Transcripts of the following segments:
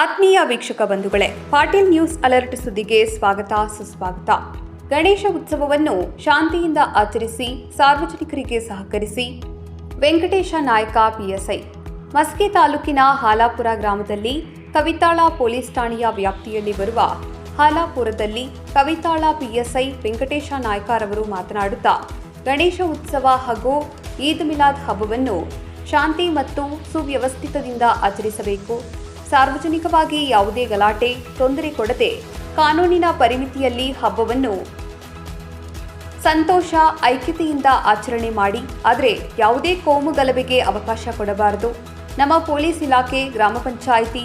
ಆತ್ಮೀಯ ವೀಕ್ಷಕ ಬಂಧುಗಳೇ, ಪಾಟೀಲ್ ನ್ಯೂಸ್ ಅಲರ್ಟ್ ಸುದ್ದಿಗೆ ಸ್ವಾಗತ, ಸುಸ್ವಾಗತ. ಗಣೇಶ ಉತ್ಸವವನ್ನು ಶಾಂತಿಯಿಂದ ಆಚರಿಸಿ, ಸಾರ್ವಜನಿಕರಿಗೆ ಸಹಕರಿಸಿ, ವೆಂಕಟೇಶ ನಾಯಕ ಪಿಎಸ್ಐ. ಮಸ್ಕಿ ತಾಲೂಕಿನ ಹಾಲಾಪುರ ಗ್ರಾಮದಲ್ಲಿ ಕವಿತಾಳ ಪೊಲೀಸ್ ಠಾಣೆಯ ವ್ಯಾಪ್ತಿಯಲ್ಲಿ ಬರುವ ಹಾಲಾಪುರದಲ್ಲಿ ಕವಿತಾಳ ಪಿಎಸ್ಐ ವೆಂಕಟೇಶ ನಾಯ್ಕರವರು ಮಾತನಾಡುತ್ತಾ, ಗಣೇಶ ಉತ್ಸವ ಹಾಗೂ ಈದ್ ಮಿಲಾದ್ ಹಬ್ಬವನ್ನು ಶಾಂತಿ ಮತ್ತು ಸುವ್ಯವಸ್ಥಿತದಿಂದ ಆಚರಿಸಬೇಕು ಸಾರ್ವಜನಿಕವಾಗಿ ಯಾವುದೇ ಗಲಾಟೆ, ತೊಂದರೆ ಕೊಡದೆ ಕಾನೂನಿನ ಪರಿಮಿತಿಯಲ್ಲಿ ಹಬ್ಬವನ್ನು ಸಂತೋಷ, ಐಕ್ಯತೆಯಿಂದ ಆಚರಣೆ ಮಾಡಿ, ಆದರೆ ಯಾವುದೇ ಕೋಮು ಗಲಭೆಗೆ ಅವಕಾಶ ಕೊಡಬಾರದು. ನಮ್ಮ ಪೊಲೀಸ್ ಇಲಾಖೆ, ಗ್ರಾಮ ಪಂಚಾಯಿತಿ,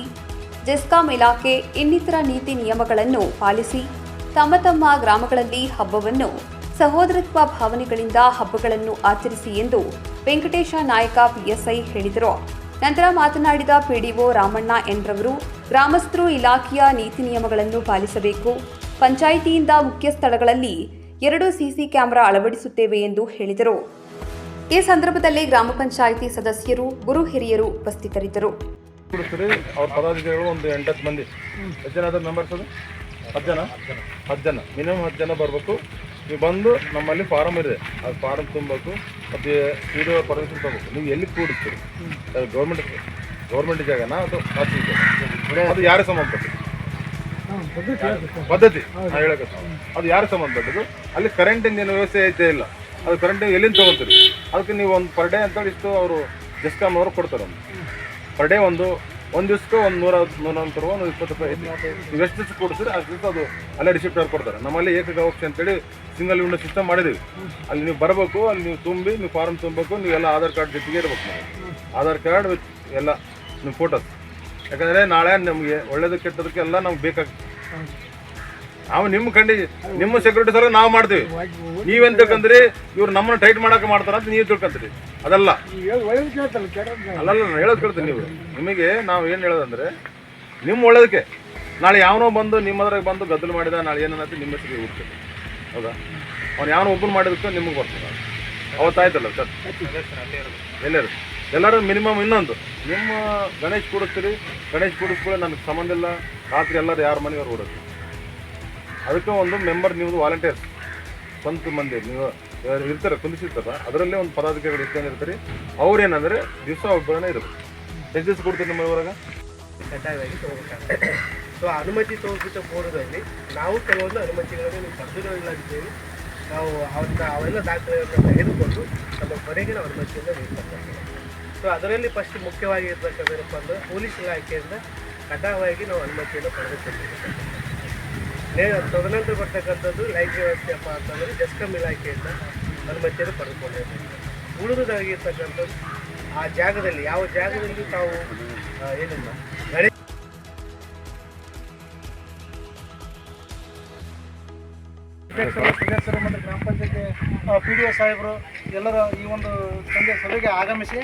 ಜೆಸ್ಕಾಂ ಇಲಾಖೆ ಇನ್ನಿತರ ನೀತಿ ನಿಯಮಗಳನ್ನು ಪಾಲಿಸಿ ತಮ್ಮ ತಮ್ಮ ಗ್ರಾಮಗಳಲ್ಲಿ ಹಬ್ಬವನ್ನು ಸಹೋದರತ್ವ ಭಾವನೆಗಳಿಂದ ಹಬ್ಬಗಳನ್ನು ಆಚರಿಸಿ ಎಂದು ವೆಂಕಟೇಶ ನಾಯಕ ಪಿಎಸ್ಐ ಹೇಳಿದರು. ನಂತರ ಮಾತನಾಡಿದ ಪಿಡಿಒ ರಾಮಣ್ಣ ಎನ್ರವರು, ಗ್ರಾಮಸ್ಥರು ಇಲಾಖೆಯ ನೀತಿ ನಿಯಮಗಳನ್ನು ಪಾಲಿಸಬೇಕು. ಪಂಚಾಯಿತಿಯಿಂದ ಮುಖ್ಯ ಸ್ಥಳಗಳಲ್ಲಿ ಎರಡು ಸಿಸಿ ಕ್ಯಾಮೆರಾ ಅಳವಡಿಸುತ್ತೇವೆ ಎಂದು ಹೇಳಿದರು. ಈ ಸಂದರ್ಭದಲ್ಲಿ ಗ್ರಾಮ ಪಂಚಾಯಿತಿ ಸದಸ್ಯರು, ಗುರು ಹಿರಿಯರು ಉಪಸ್ಥಿತರಿದ್ದರು. ಅವ್ರ ಪದಾಧಿಕಾರಿಗಳು ಒಂದು ಎಂಟತ್ತು ಮಂದಿ. ಎಷ್ಟು ಜನ ಮೆಂಬರ್ಸ್ ಅದು? ಹತ್ತು ಜನ? ಹತ್ತು ಜನ. ಮಿನಿಮಮ್ ಹತ್ತು ಜನ ಬರಬೇಕು. ನೀವು ಬಂದು ನಮ್ಮಲ್ಲಿ ಫಾರಮ್ ಇದೆ. ಅದು ಫಾರಮ್ ತುಂಬಬೇಕು. ಮತ್ತು ವಿಡಿಯೋ ಪರ್ಮಿಷನ್ ತಗೋಬೇಕು ನೀವು ಎಲ್ಲಿ ಕೂಡಿಸ್ತೀರಿ ಅದು ಗೌರ್ಮೆಂಟ್ ಗೌರ್ಮೆಂಟ್ ಜಾಗನ ಅದು ಖಾಸಗಿ ಜಾಗ? ಅದು ಯಾರ ಸಂಬಂಧಪಟ್ಟಿದೆ ಪದ್ಧತಿ. ನಾನು ಹೇಳಕ್ಕೆ ಅದು ಯಾರ ಸಂಬಂಧಪಟ್ಟದ್ದು? ಅಲ್ಲಿ ಕರೆಂಟಿನ ಏನು ವ್ಯವಸ್ಥೆ ಐತೆ ಇಲ್ಲ. ಅದು ಕರೆಂಟ್ ಎಲ್ಲಿಂದ ತಗೊಂತೀರಿ? ಅದಕ್ಕೆ ನೀವು ಒಂದು ಪರ್ ಡೇ ಅಂತೇಳಿ ಇಷ್ಟು ಅವರು ಡಿಸ್ಕೌಂಟ್ ಅವರು ಕೊಡ್ತಾರೆ ಒಂದು. ಪರ್ ಡೇ ಒಂದು ಒಂದು ದಿವ್ಸಕ್ಕೆ ಒಂದು ನೂರ ನೂರ ನೂರ ಒಂದು ಇಪ್ಪತ್ತು ರೂಪಾಯಿ ನೀವು ಎಷ್ಟು ದಿವಸ ಕೊಡ್ತೀರಿ, ಅಷ್ಟು ದಿವಸ ಅದು ಅಲ್ಲೇ ರಿಸಿಪ್ಟ್ ಕೊಡ್ತಾರೆ. ನಮ್ಮಲ್ಲಿ ಏಕಗವಾಕ್ಷಿ ಅಂತೇಳಿ ಸಿಂಗಲ್ ವಿಂಡೋ ಸಿಸ್ಟಮ್ ಮಾಡಿದ್ದೀವಿ ಅಲ್ಲಿ ನೀವು ಬರಬೇಕು, ಅಲ್ಲಿ ನೀವು ತುಂಬಿ, ನೀವು ಫಾರ್ಮ್ ತುಂಬಬೇಕು ನೀವು ಎಲ್ಲ ಆಧಾರ್ ಕಾರ್ಡ್ ಜೊತೆಗೆ ಇರ್ಬೇಕು ನೀವು. ಆಧಾರ್ ಕಾರ್ಡ್ ವಿತ್ ಎಲ್ಲ ನಿಮ್ಮ ಫೋಟೋಸ್ ಯಾಕಂದರೆ ನಾಳೆ ನಮಗೆ ಒಳ್ಳೇದು ಕೆಟ್ಟದಕ್ಕೆ ಎಲ್ಲ ನಮ್ಗೆ ಬೇಕಾಗ್ತದೆ. ನಾವು ನಿಮ್ಮ ಕಂಡಿ ನಿಮ್ಮ ಸೆಕ್ಯೂರಿಟಿ ಸರ್ ನಾವು ಮಾಡ್ತೀವಿ. ನೀವೆಂತಕ್ಕಂದ್ರೆ ಇವ್ರು ನಮ್ಮನ್ನ ಟೈಟ್ ಮಾಡಕ್ಕೆ ಮಾಡ್ತಾರ ಅಂತ ನೀವು ತಿಳ್ಕೊಂತೀರಿ. ಅದಲ್ಲ. ಅಲ್ಲಲ್ಲ ನಾನು ಹೇಳೋದು ಕೇಳ್ತೀನಿ ನೀವು. ನಿಮಗೆ ನಾವು ಏನು ಹೇಳೋದಂದ್ರೆ ನಿಮ್ಮ ಒಳ್ಳೇದಕ್ಕೆ. ನಾಳೆ ಯಾವನೋ ಬಂದು ನಿಮ್ಮದ್ರಾಗ ಬಂದು ಗದ್ದಲು ಮಾಡಿದ ನಾಳೆ ಏನನ್ನತ್ತೆ ನಿಮ್ಮ ಹೆಸರಿಗೆ ಹುಡ್ತದೆ ಹೌದಾ? ಅವ್ನು ಯಾವನೋ ಓಪನ್ ಮಾಡಿದಕ್ಕೆ ನಿಮಗೆ ಬರ್ತದೆ ಅವತ್ತಾಯ್ತಲ್ಲ ಸರ್? ಎಲ್ಲರೂ. ಎಲ್ಲರೂ ಮಿನಿಮಮ್ ಇನ್ನೊಂದು. ನಿಮ್ಮ ಗಣೇಶ್ ಕೂಡಿಸ್ತೀರಿ. ಗಣೇಶ್ ಕೂಡಿಸ್ಕೊಳ್ಳಿ ನನಗೆ ಸಂಬಂಧ ಇಲ್ಲ. ರಾತ್ರಿ ಎಲ್ಲರೂ ಯಾರ ಮನೆಯವ್ರು ಓಡೋದು ಅದಕ್ಕೆ ಒಂದು ಮೆಂಬರ್ ನೀವು ವಾಲಂಟಿಯರ್ಸ್ ಸ್ವಂತ ಮಂದಿ ನೀವು ಇರ್ತಾರೆ ಕುಂದಿಸಿರ್ತಾರ ಅದರಲ್ಲೇ ಒಂದು ಪದಾಧಿಕಾರಿಗಳು ಇಟ್ಕೊಂಡಿರ್ತಾರೆ ಇರ್ತಾರೆ. ಅವ್ರೇನಂದ್ರೆ ದಿವಸ ಒಬ್ಬರೇ ಇರುತ್ತೆ ಎಷ್ಟು ದಿವಸ ಕೊಡ್ತೀರಿ ನಿಮ್ಮ ಊರಾಗ? ಕಡ್ಡಾಯವಾಗಿ ತಗೋಬೇಕಾಗುತ್ತೆ ಸೊ ಅನುಮತಿ ತಗೋಬಿಟ್ಟು ಬೋರ್ಡ್ಗಳಲ್ಲಿ ನಾವು ಕೆಲವೊಂದು ಅನುಮತಿಗಳನ್ನು ನೀವು ಪಡೆದಿರೋ ನಾವು ಅವನ್ನ ಅವೆಲ್ಲ ದಾಖಲೆಗಳನ್ನು ತೆಗೆದುಕೊಂಡು ನಮ್ಮ ಕೊನೆಗಿನ ನಾವು ಅನುಮತಿಯನ್ನು ನೀಡಬೇಕಾಗ್ತದೆ ಸೊ ಅದರಲ್ಲಿ ಫಸ್ಟ್ ಮುಖ್ಯವಾಗಿ ಇರ್ತಕ್ಕಂಥಏನಪ್ಪ ಅಂದ್ರೆ, ಪೊಲೀಸ್ ಇಲಾಖೆಯಿಂದ ಕಡ್ಡಾಯವಾಗಿ ನಾವು ಅನುಮತಿಯನ್ನು ನೇ ತದನಂತರ ಬರ್ತಕ್ಕಂಥದ್ದು ಲೈಫ್ ವ್ಯವಸ್ಥೆಯಪ್ಪ ಅಂತಂದರೆ ಜಸ್ಕಮ್ ಇಲಾಖೆಯಿಂದ ಅನುಮತಿಯನ್ನು ಪಡೆದುಕೊಂಡಿದ್ದೀವಿ ಉಳಿದುದಾಗಿರ್ತಕ್ಕಂಥದ್ದು ಆ ಜಾಗದಲ್ಲಿ, ಯಾವ ಜಾಗದಲ್ಲಿ ತಾವು ಏನಿಲ್ಲ. ನಡೆ ಸದಸ್ಯರು ಮತ್ತು ಗ್ರಾಮ ಪಂಚಾಯತಿ ಪಿ ಡಿ ಒ ಸಾಹೇಬರು ಎಲ್ಲರ ಈ ಒಂದು ಸಂಜೆ ಸಭೆಗೆ ಆಗಮಿಸಿ